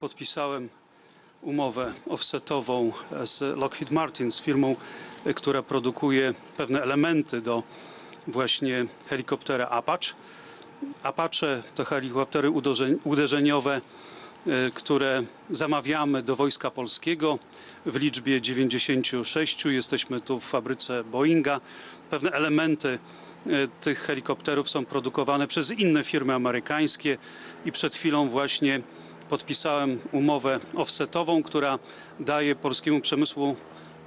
Podpisałem umowę offsetową z Lockheed Martin, z firmą, y, która produkuje pewne elementy do właśnie helikoptera Apache. Apache to helikoptery uderzeniowe, y, które zamawiamy do Wojska Polskiego w liczbie 96. Jesteśmy tu w fabryce Boeinga. Pewne elementy tych helikopterów są produkowane przez inne firmy amerykańskie i przed chwilą właśnie podpisałem umowę offsetową, która daje polskiemu przemysłu,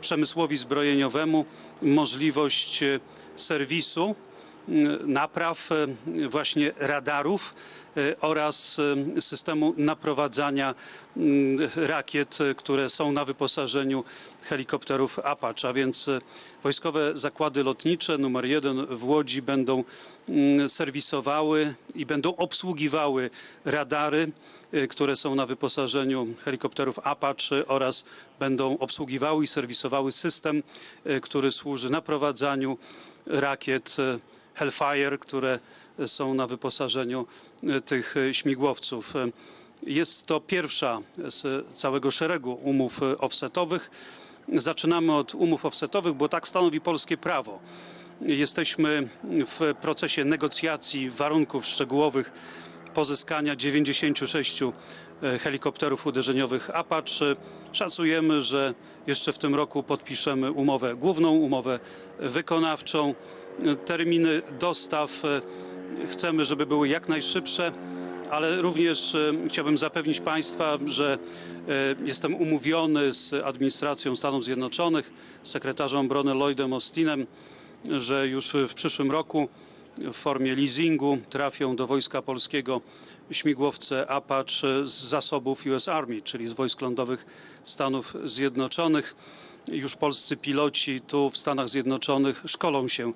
przemysłowi zbrojeniowemu możliwość e, serwisu, napraw e, właśnie radarów e, oraz e, systemu naprowadzania m, rakiet, które są na wyposażeniu helikopterów Apache, a więc wojskowe zakłady lotnicze numer jeden w Łodzi będą mm, serwisowały i będą obsługiwały radary, które są na wyposażeniu helikopterów Apache oraz będą obsługiwały i serwisowały system, który służy naprowadzaniu rakiet Hellfire, które są na wyposażeniu y, tych y, śmigłowców. Y, Jest to pierwsza z całego szeregu umów offsetowych. Zaczynamy od umów offsetowych, bo tak stanowi polskie prawo. Jesteśmy w procesie negocjacji warunków szczegółowych pozyskania 96 e, helikopterów uderzeniowych Apache. Szacujemy, że jeszcze w tym roku podpiszemy umowę główną, umowę wykonawczą. Terminy dostaw e, chcemy, żeby były jak najszybsze ale również e, chciałbym zapewnić Państwa, że jestem umówiony z administracją Stanów Zjednoczonych, sekretarzem obrony Lloydem Austinem, że już w przyszłym roku w formie leasingu trafią do Wojska Polskiego śmigłowce Apache z zasobów US Army, czyli z wojsk lądowych Stanów Zjednoczonych. Już polscy piloci tu w Stanach Zjednoczonych szkolą się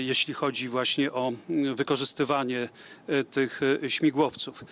jeśli chodzi właśnie o wykorzystywanie e, tych e, śmigłowców.